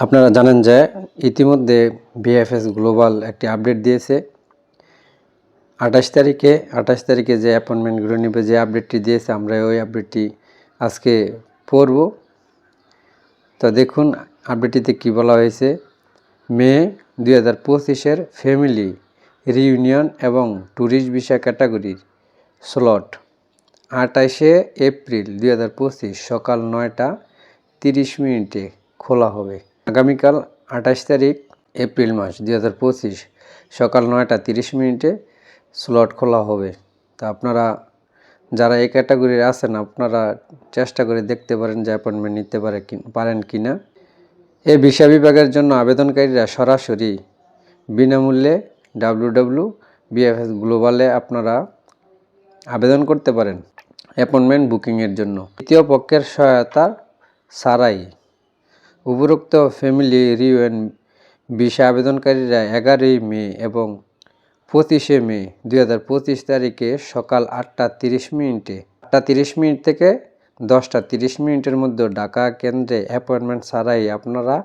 আপনারা জানেন যে ইতিমধ্যে বিএফএস গ্লোবাল একটি আপডেট দিয়েছে। আঠাশ তারিখে আঠাশ তারিখে যে অ্যাপয়েন্টমেন্টগুলো নেবে, যে আপডেটটি দিয়েছে, আমরা ওই আপডেটটি আজকে পড়ব। তো দেখুন, আপডেটটিতে কী বলা হয়েছে? মে দুই হাজার পঁচিশের ফ্যামিলি রিইউনিয়ন এবং ট্যুরিস্ট ভিসা ক্যাটাগরির স্লট। আঠাশে এপ্রিল দুই হাজার পঁচিশ সকাল নয়টা তিরিশ মিনিটে খোলা হবে। আগামীকাল আঠাশ তারিখ, এপ্রিল মাস, দুই হাজার পঁচিশ, সকাল নয়টা তিরিশ মিনিটে স্লট খোলা হবে। তা আপনারা, যারা এই ক্যাটাগরির আছেন, আপনারা চেষ্টা করে দেখতে পারেন যে অ্যাপয়েন্টমেন্ট নিতে পারে পারেন কি না এ ভিসা বিভাগের জন্য আবেদনকারীরা সরাসরি বিনামূল্যে ডাব্লু ডাব্লু বিএফএস গ্লোবালে আপনারা আবেদন করতে পারেন। অ্যাপয়েন্টমেন্ট বুকিংয়ের জন্য। তৃতীয় পক্ষের সহায়তা ছাড়াই উপরোক্ত ফ্যামিলি রিউএন ভিসা আবেদনকারীরা এগারোই মে এবং পঁচিশে মে দুই হাজার পঁচিশ তারিখে সকাল আটটা তিরিশ মিনিটে, আটটা তিরিশ মিনিট থেকে দশটা তিরিশ মিনিটের মধ্যে ঢাকা কেন্দ্রে অ্যাপয়েন্টমেন্ট ছাড়াই আপনারা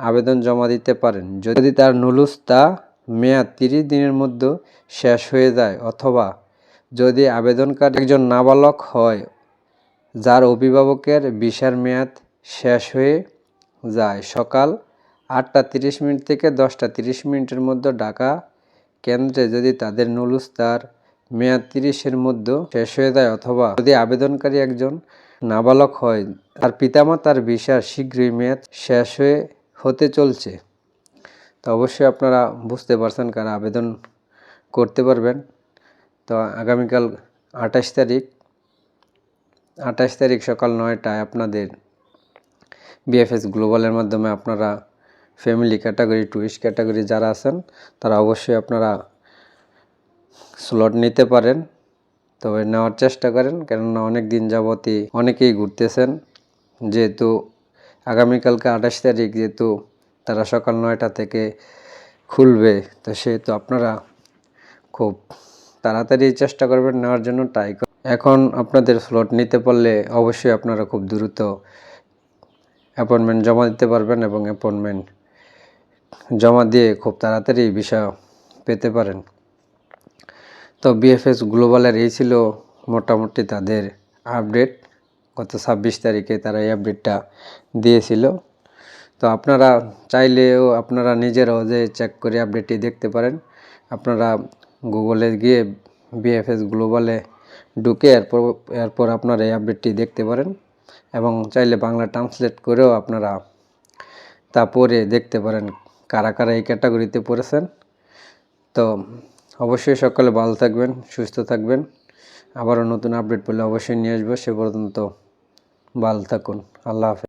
আবেদন জমা দিতে পারেন। যদি তার নুলুস্তা মেয়াদ তিরিশ দিনের মধ্যে শেষ হয়ে যায় অথবা যদি আবেদনকারী একজন নাবালক হয়, যার অভিভাবকের ভিসার মেয়াদ শেষ হয়ে যায়। সকাল আটটা তিরিশ মিনিট থেকে দশটা তিরিশ মিনিটের মধ্যে ঢাকা কেন্দ্রে যদি তাদের নুলুস্তার মেয়াদ তিরিশের মধ্যে শেষ হয়ে যায় অথবা যদি আবেদনকারী একজন নাবালক হয়, তার পিতামাতার ভিসার শীঘ্রই মেয়াদ শেষ হয়ে হতে চলছে। তো অবশ্যই আপনারা বুঝতে পারছেন কারা আবেদন করতে পারবেন। তো আগামীকাল আঠাশ তারিখ আঠাশ তারিখ সকাল নয়টায় আপনাদের বিএফএস গ্লোবালের মাধ্যমে আপনারা ফ্যামিলি ক্যাটাগরি টুরিস্ট ক্যাটাগরি যারা আছেন, তারা অবশ্যই আপনারা স্লট নিতে পারেন। তবে নেওয়ার চেষ্টা করেন, কেননা অনেক দিন যাবতই অনেকেই ঘুরতেছেন। যেহেতু আগামীকালকে আঠাশ তারিখ, যেহেতু তারা সকাল নয়টা থেকে খুলবে, তো সেহেতু আপনারা খুব তাড়াতাড়ি চেষ্টা করবেন নেওয়ার জন্য ট্রাই এখন আপনাদের স্লট নিতে পারলে অবশ্যই আপনারা খুব দ্রুত অ্যাপয়েন্টমেন্ট জমা দিতে পারবেন এবং অ্যাপয়েন্টমেন্ট জমা দিয়ে খুব তাড়াতাড়ি ভিসা পেতে পারেন। তো বিএফএস গ্লোবালের এই ছিল মোটামুটি তাদের আপডেট গত ছাব্বিশ তারিখে তারা এই আপডেটটা দিয়েছিল। তো আপনারা চাইলেও আপনারা নিজেরাও যে চেক করে আপডেটটি দেখতে পারেন। আপনারা গুগলে গিয়ে বিএফএস গ্লোবালে ঢুকে এরপর এরপর আপনারা এই আপডেটটি দেখতে পারেন। এবং চাইলে বাংলা ট্রান্সলেট করেও আপনারা তা পড়ে দেখতে পারেন কারা কারা এই ক্যাটাগরিতে পড়েছেন। তো অবশ্যই সকালে ভালো থাকবেন, সুস্থ থাকবেন। আবারও নতুন আপডেট পেলে অবশ্যই নিয়ে আসব। সে পর্যন্ত ভালো থাকুন। আল্লাহ হাফেজ।